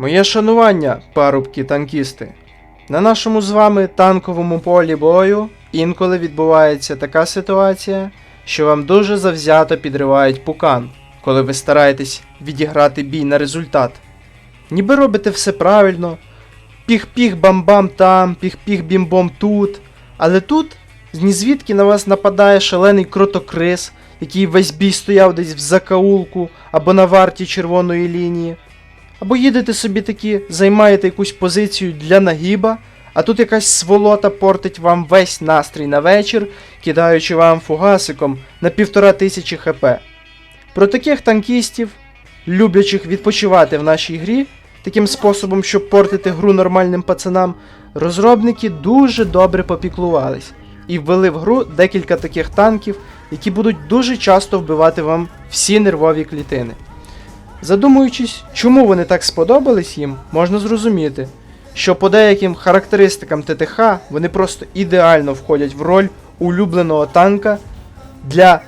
Моє шанування, парубки танкісти. На нашому з вами танковому полі бою інколи відбувається така ситуація, що вам дуже завзято підривають пукан, коли ви стараєтесь відіграти бій на результат. Ніби робите все правильно, піх-піх бам-бам там, піх-піх бім-бом тут, але тут нізвідки на вас нападає шалений кротокрис, який весь бій стояв десь в закаулку або на варті червоної лінії. Або їдете собі такі, займаєте якусь позицію для нагіба, а тут якась сволота портить вам весь настрій на вечір, кидаючи вам фугасиком на півтора тисячі хп. Про таких танкістів, люблячих відпочивати в нашій грі, таким способом, щоб портити гру нормальним пацанам, розробники дуже добре попіклувались і ввели в гру декілька таких танків, які будуть дуже часто вбивати вам всі нервові клітини. Задумуючись, чому вони так сподобались їм, можна зрозуміти, що по деяким характеристикам ТТХ вони просто ідеально входять в роль улюбленого танка для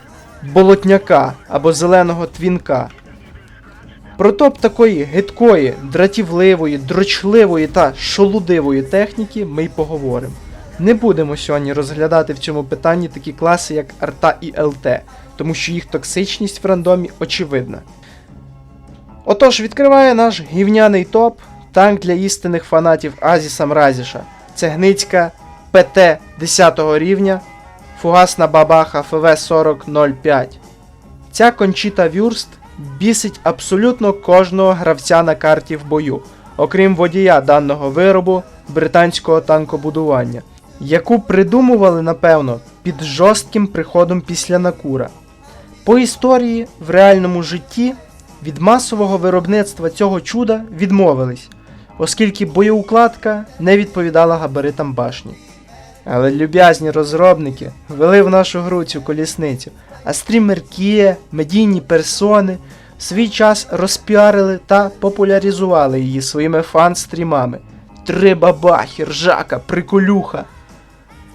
болотняка або зеленого твінка. Про топ такої гидкої, дратівливої, дрочливої та шолудивої техніки ми й поговоримо. Не будемо сьогодні розглядати в цьому питанні такі класи, як Арта і ЛТ, тому що їх токсичність в рандомі очевидна. Отож, відкриває наш гівняний топ, танк для істинних фанатів Азіса Мразіша. Це Гницька ПТ 10 рівня, фугасна бабаха ФВ-4005. Ця кончіта Вюрст бісить абсолютно кожного гравця на карті в бою, окрім водія даного виробу британського танкобудування, яку придумували, напевно, під жорстким приходом після Накура. По історії в реальному житті від масового виробництва цього чуда відмовились, оскільки боєукладка не відповідала габаритам башні. Але люб'язні розробники ввели в нашу гру цю колісницю, а стрімерки, медійні персони в свій час розпіарили та популяризували її своїми фан-стрімами. Три бабахи, ржака, приколюха.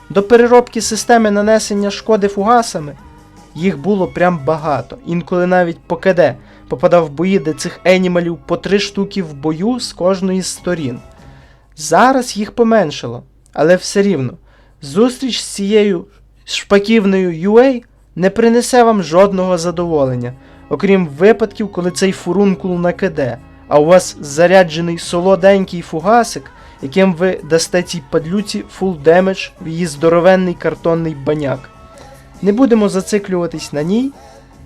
До переробки системи нанесення шкоди фугасами їх було прям багато, інколи навіть по КД попадав в бої, де цих енімалів по три штуки в бою з кожної з сторін. Зараз їх поменшало, але все рівно, зустріч з цією шпаківною UA не принесе вам жодного задоволення, окрім випадків, коли цей фурункул на КД, а у вас заряджений солоденький фугасик, яким ви дасте цій падлюці фул демедж в її здоровенний картонний баняк. Не будемо зациклюватись на ній,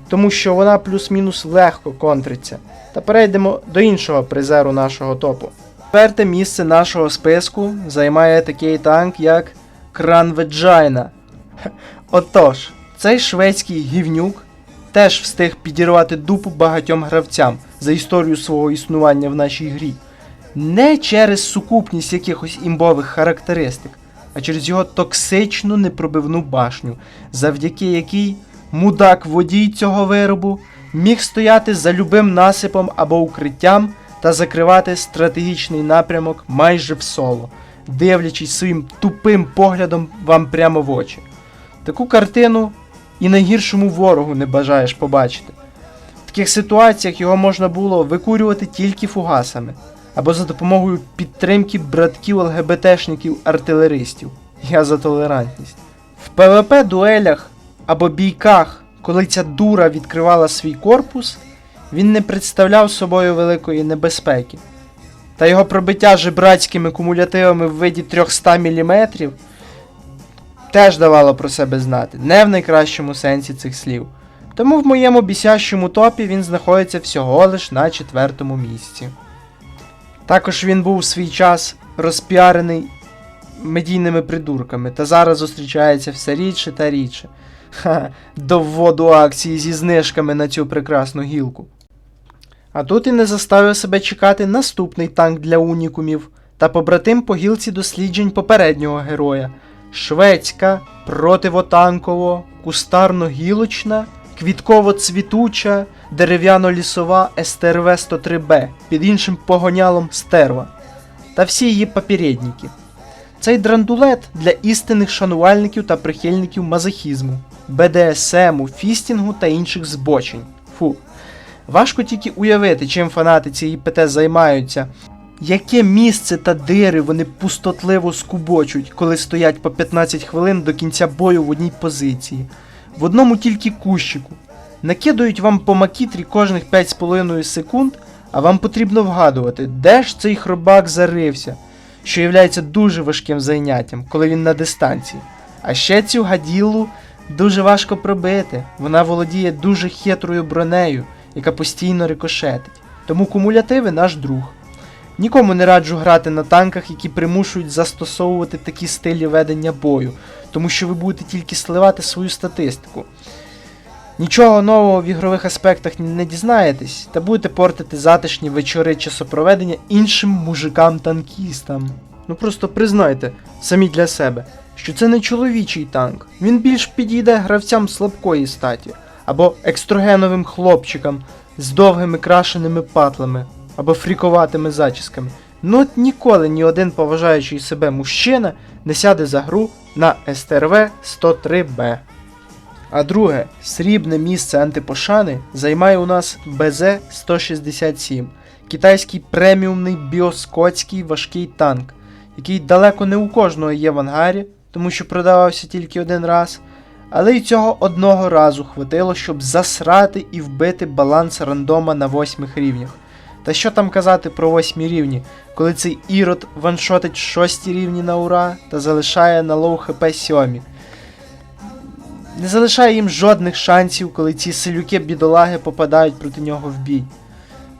тому що вона плюс-мінус легко контриться. Та перейдемо до іншого призеру нашого топу. Четверте місце нашого списку займає такий танк, як Кранведжайна. Отож, цей шведський гівнюк теж встиг підірвати дупу багатьом гравцям за історію свого існування в нашій грі. Не через сукупність якихось імбових характеристик, а через його токсичну непробивну башню, завдяки якій мудак водій цього виробу міг стояти за любим насипом або укриттям та закривати стратегічний напрямок майже в соло, дивлячись своїм тупим поглядом вам прямо в очі. Таку картину і найгіршому ворогу не бажаєш побачити. В таких ситуаціях його можна було викурювати тільки фугасами або за допомогою підтримки братків ЛГБТшників артилеристів. Я за толерантність. В ПВП дуелях або бійках, коли ця дура відкривала свій корпус, він не представляв собою великої небезпеки. Та його пробиття жебрацькими кумулятивами в виді 300 мм теж давало про себе знати, не в найкращому сенсі цих слів. Тому в моєму бісящому топі він знаходиться всього лиш на четвертому місці. Також він був в свій час розпіарений медійними придурками, та зараз зустрічається все рідше та рідше. Ха, до вводу акції зі знижками на цю прекрасну гілку. А тут і не заставив себе чекати наступний танк для унікумів та побратим по гілці досліджень попереднього героя. Шведська, противотанково, кустарно-гілочна, квітково-цвітуча, дерев'яно-лісова СТРВ-103Б під іншим погонялом стерва та всі її попередники. Цей драндулет для істинних шанувальників та прихильників мазохізму, БДСМу, фістінгу та інших збочень. Фу. Важко тільки уявити, чим фанати цієї ПТ займаються, Яке місце та дири вони пустотливо скубочуть, коли стоять по 15 хвилин до кінця бою в одній позиції, в одному тільки кущику. Накидують вам по макітрі кожних 5,5 секунд, а вам потрібно вгадувати, де ж цей хробак зарився, що є дуже важким заняттям, коли він на дистанції. А ще цю гаділлу дуже важко пробити. Вона володіє дуже хитрою бронею, яка постійно рикошетить. Тому кумулятиви наш друг. Нікому не раджу грати на танках, які примушують застосовувати такі стилі ведення бою, тому що ви будете тільки сливати свою статистику. Нічого нового в ігрових аспектах не дізнаєтесь, та будете портити затишні вечори часопроведення іншим мужикам-танкістам. Ну просто признайте самі для себе, що це не чоловічий танк. Він більш підійде гравцям слабкої статі, або екстрогеновим хлопчикам з довгими крашеними патлами, або фріковатими зачісками. Ну от ніколи ні один поважаючий себе мужчина не сяде за гру на СТРВ 103Б. А друге, срібне місце антипошани займає у нас БЗ-167, китайський преміумний біоскотський важкий танк, який далеко не у кожного є в ангарі, тому що продавався тільки один раз. Але й цього одного разу хватило, щоб засрати і вбити баланс рандома на восьмих рівнях. Та що там казати про восьмі рівні, коли цей ірод ваншотить шості рівні на ура та залишає на лоу хп сьомі. Не залишає їм жодних шансів, коли ці селюки бідолаги попадають проти нього в бій.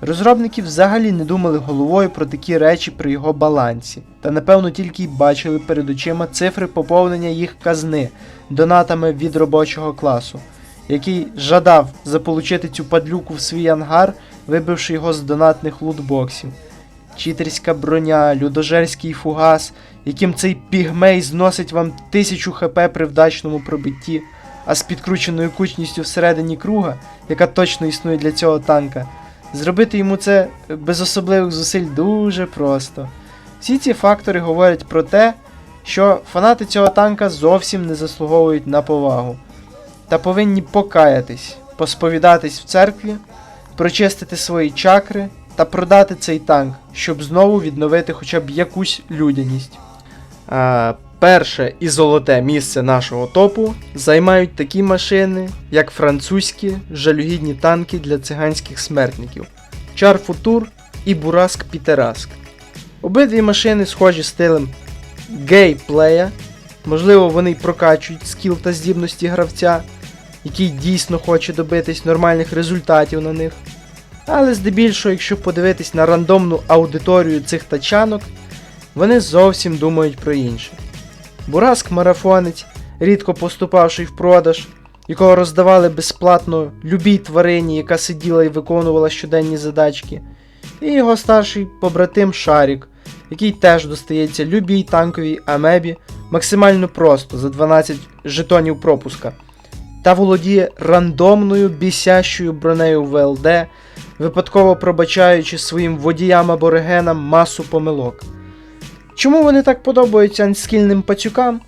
Розробники взагалі не думали головою про такі речі при його балансі, та напевно тільки й бачили перед очима цифри поповнення їх казни донатами від робочого класу, який жадав заполучити цю падлюку в свій ангар, вибивши його з донатних лутбоксів. Читерська броня, людожерський фугас, яким цей пігмей зносить вам 1000 хп при вдачному пробитті, а з підкрученою кучністю всередині круга, яка точно існує для цього танка, зробити йому це без особливих зусиль дуже просто. Всі ці фактори говорять про те, що фанати цього танка зовсім не заслуговують на повагу та повинні покаятись, посповідатись в церкві, прочистити свої чакри та продати цей танк, щоб знову відновити хоча б якусь людяність. А, перше і золоте місце нашого топу займають такі машини, як французькі жалюгідні танки для циганських смертників Чар Футур і Бураск Пітераск. Обидві машини схожі стилем гейплея, можливо, вони прокачують скіл та здібності гравця, який дійсно хоче добитись нормальних результатів на них. Але здебільшого, якщо подивитись на рандомну аудиторію цих тачанок, вони зовсім думають про інше. Бураск марафонець, рідко поступавший в продаж, якого роздавали безплатно любій тварині, яка сиділа і виконувала щоденні задачки, і його старший побратим Шарік, який теж достається любій танковій амебі максимально просто за 12 жетонів пропуска, та володіє рандомною бісящою бронею ВЛД, випадково пробачаючи своїм водіям аборигенам масу помилок. Чому вони так подобаються анскільним пацюкам?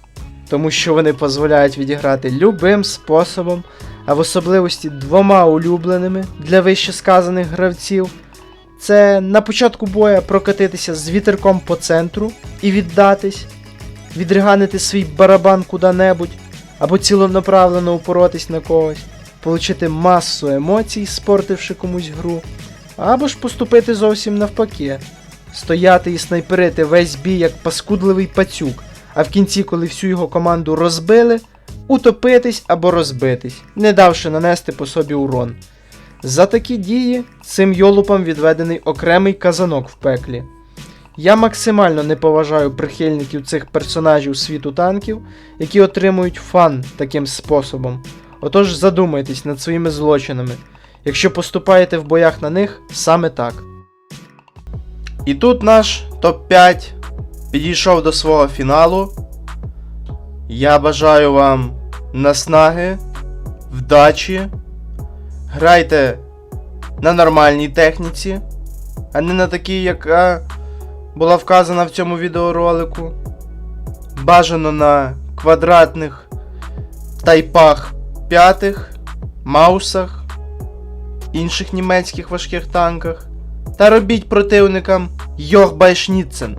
Тому що вони дозволяють відіграти любим способом, а в особливості двома улюбленими для вище сказаних гравців. Це на початку боя прокатитися з вітерком по центру і віддатись, відриганити свій барабан куди-небудь, або цілонаправлено упоротись на когось, получити масу емоцій, спортивши комусь гру, або ж поступити зовсім навпаки, стояти і снайперити весь бій як паскудливий пацюк, а в кінці, коли всю його команду розбили, утопитись або розбитись, не давши нанести по собі урон. За такі дії цим йолупам відведений окремий казанок в пеклі. Я максимально не поважаю прихильників цих персонажів світу танків, які отримують фан таким способом. Отож задумайтесь над своїми злочинами, якщо поступаєте в боях на них саме так. І тут наш топ-5 підійшов до свого фіналу. Я бажаю вам наснаги, вдачі. Грайте на нормальній техніці, а не на такій, яка була вказана в цьому відеоролику. Бажано на квадратних тайпах п'ятих, маусах, інших німецьких важких танках. Та робіть противникам Йорбайшніцен.